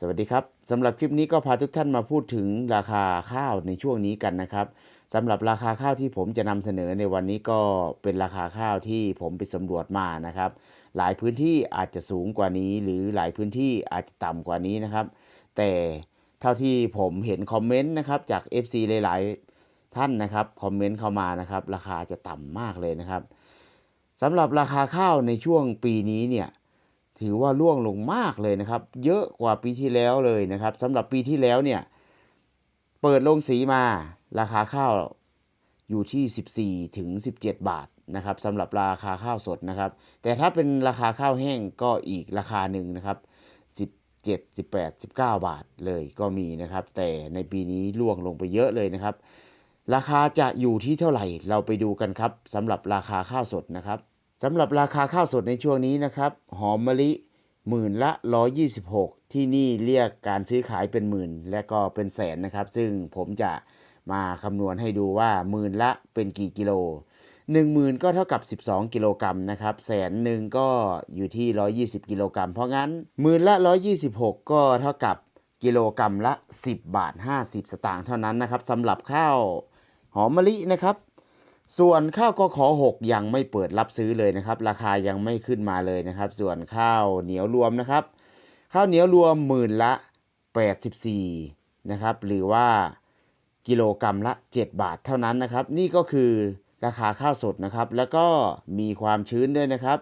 สวัสดีครับสำหรับคลิปนี้ก็พาทุกท่านมาพูดถึงราคาข้าวในช่วงนี้กันนะครับสำหรับราคาข้าวที่ผมจะนำเสนอในวันนี้ก็เป็นราคาข้าวที่ผมไปสำรวจมานะครับ หลายพื้นที่อาจจะสูงกว่านี้ หรือหลายพื้นที่อาจจะต่ำกว่านี้นะครับ แต่เท่าที่ผมเห็นคอมเมนต์นะครับจาก FC หลาย ๆ ท่านนะครับคอมเมนต์เข้ามานะครับราคาจะต่ำมากเลยนะครับสำหรับราคาข้าวในช่วงปีนี้เนี่ย ถือว่าร่วงลงมากเลยนะครับ เยอะกว่าปีที่แล้วเลยนะครับสำหรับปีที่แล้วเนี่ย เปิดลงสีมาราคาข้าวอยู่ที่ 14 ถึง 17 บาทนะครับสำหรับราคาข้าวสดนะครับ แต่ถ้าเป็นราคาข้าวแห้งก็อีกราคาหนึ่งนะครับ 17 18 19 บาทเลยก็มีนะครับ แต่ในปีนี้ร่วงลงไปเยอะเลยนะครับ ราคาจะอยู่ที่เท่าไหร่เราไปดูกันครับสำหรับราคาข้าวสดนะครับ สำหรับราคาข้าวสดในช่วงนี้นะครับ หอมมะลิหมื่นละ 126 ที่นี่เรียกการซื้อขายเป็นหมื่น และก็เป็นแสนนะครับ ซึ่งผมจะมาคำนวณให้ดูว่าหมื่นละเป็นกี่กิโล1 0,000 ก็เท่ากับ 12 กิโลกรัมนะครับแสนหนึ่งก็อยู่ที่ 120 กิโลกรัม เพราะงั้นหมื่นละ 126 ก็เท่ากับกิโลกรัมละ 10 บาท 50 สตางค์เท่านั้นนะครับสำหรับข้าวหอมมะลินะครับ ส่วนข้าวกขอ6ยังไม่เปิดรับซื้อเลยนะครับ ราคายังไม่ขึ้นมาเลยนะครับ ส่วนข้าวเหนียวรวมนะครับ ข้าวเหนียวรวมหมื่นละ 84นะครับ หรือว่ากิโลกรรัมละ 7 บาทเท่านั้นนะครับ นี่ก็คือราคาข้าวสดนะครับ แล้วก็มีความชื้นด้วยนะครับ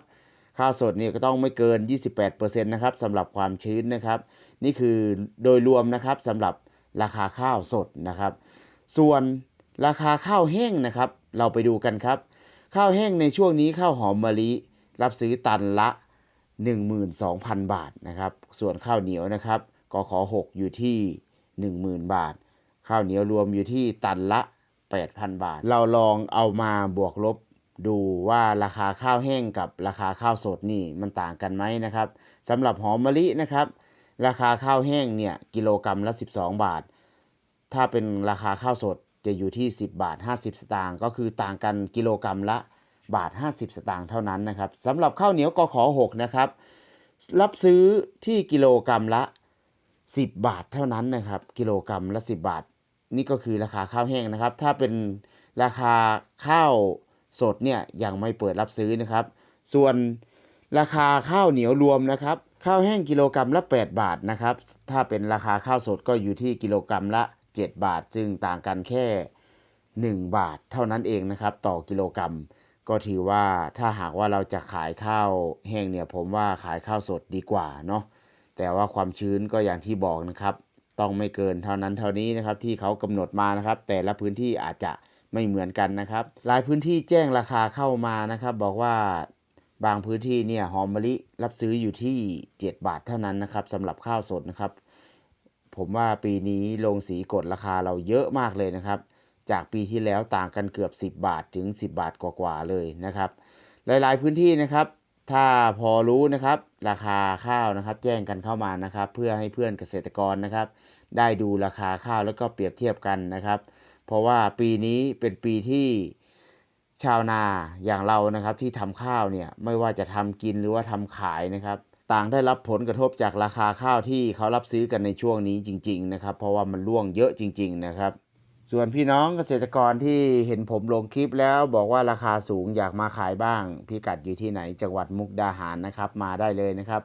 ข้าวสดเนี่ยก็ต้องไม่เกิน 28%นะครับสำหรับความชื้นนะครับ นี่คือโดยรวมนะครับสำหรับราคาข้าวสดนะครับ ส่วนราคาข้าวแห้งนะครับ เราไปดูกันครับ ข้าวแห้งในช่วงนี้ข้าวหอมมะลิ รับซื้อตันละ 12,000 บาทนะครับ ส่วนข้าวเหนียวนะครับกขอ6อยู่ที่ 10,000 บาท ข้าวเหนียวรวมอยู่ที่ตันละ 8,000 บาท เราลองเอามาบวกลบดูว่าราคาข้าวแห้งกับราคาข้าวสดนี่มันต่างกันไหมนะครับสำหรับหอมมะลินะครับ ราคาข้าวแห้งเนี่ยกิโลกรรัมละ 12 บาท ถ้าเป็นราคาข้าวสด จะอยู่ที่ 10 บาท 50 สตางค์ก็คือต่างกันกิโลกรรัมละบาท 50 สตางค์เท่านั้นนะครับสำหรับข้าวเหนียวกขอ6นะครับรับซื้อที่กิโลกรรัมละ 10 บาทเท่านั้นนะครับ กิโลกรรัมละ 10 บาท นี่ก็คือราคาข้าวแห้งนะครับ ถ้าเป็นราคาข้าวสดเนี่ยยังไม่เปิดรับซื้อนะครับ ส่วนราคาข้าวเหนียวรวมนะครับ ข้าวแห้งกิโลกรรัมละ 8 บาทนะครับ ถ้าเป็นราคาข้าวสดก็อยู่ที่กิโลกรรัมละ 7 บาทซึ่งต่างกันแค่ 1 บาทเท่านั้นเองนะครับ ต่อกิโลกรรัม ก็ถือว่าถ้าหากว่าเราจะขายข้าวแห้งเนี่ยผมว่าขายข้าวสดดีกว่าเนาะแต่ว่าความชื้นก็อย่างที่บอกนะครับ ต้องไม่เกินเท่านั้นเท่านี้นะครับ ที่เขากำหนดมานะครับ แต่ละพื้นที่อาจจะไม่เหมือนกันนะครับหลายพื้นที่แจ้งราคาเข้ามานะครับ บอกว่าบางพื้นที่เนี่ยหอมมะลิรับซื้ออยู่ที่ 7 บาทเท่านั้นนะครับสำหรับข้าวสดนะครับ ผมว่าปีนี้ลงสีกดราคาเราเยอะมากเลยนะครับ จากปีที่แล้วต่างกันเกือบ 10 บาทถึง 10 บาทกว่าๆเลยนะครับ หลายๆพื้นที่นะครับ ถ้าพอรู้นะครับ ราคาข้าวนะครับ แจ้งกันเข้ามานะครับ เพื่อให้เพื่อนเกษตรกรนะครับ ได้ดูราคาข้าวแล้วก็เปรียบเทียบกันนะครับ เพราะว่าปีนี้เป็นปีที่ชาวนาอย่างเรานะครับที่ทำข้าวเนี่ยไม่ว่าจะทำกินหรือว่าทำขายนะครับ ต่างได้รับผลกระทบจากราคาข้าวที่เขารับซื้อกันในช่วงนี้จริง ๆ นะครับ เพราะว่ามันร่วงเยอะจริง ๆ นะครับ ส่วนพี่น้องเกษตรกรที่เห็นผมลงคลิปแล้วบอกว่าราคาสูงอยากมาขายบ้าง พิกัดอยู่ที่ไหนจังหวัดมุกดาหารนะครับ มาได้เลยนะครับ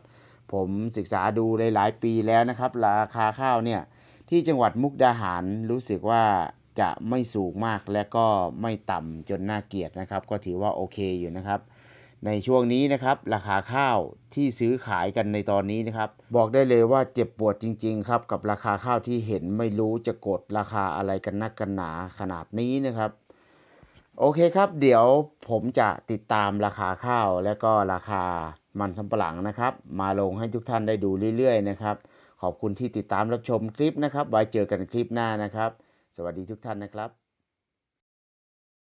ผมศึกษาดูหลายๆปีแล้วนะครับ ราคาข้าวเนี่ยที่จังหวัดมุกดาหารรู้สึกว่าจะไม่สูงมากและก็ไม่ต่ำจนน่าเกลียดนะครับ ก็ถือว่าโอเคอยู่นะครับ ในช่วงนี้นะครับราคาข้าวที่ซื้อขายกันในตอนนี้นะครับ บอกได้เลยว่าเจ็บปวดจริง ๆ ครับ กับราคาข้าวที่เห็นไม่รู้จะกดราคาอะไรกันนักกันหนาขนาดนี้นะครับ โอเคครับ เดี๋ยวผมจะติดตามราคาข้าวและก็ราคามันสำปะหลังนะครับ มาลงให้ทุกท่านได้ดูเรื่อยๆนะครับ ขอบคุณที่ติดตามรับชมคลิปนะครับ ไว้เจอกันคลิปหน้านะครับ สวัสดีทุกท่านนะครับ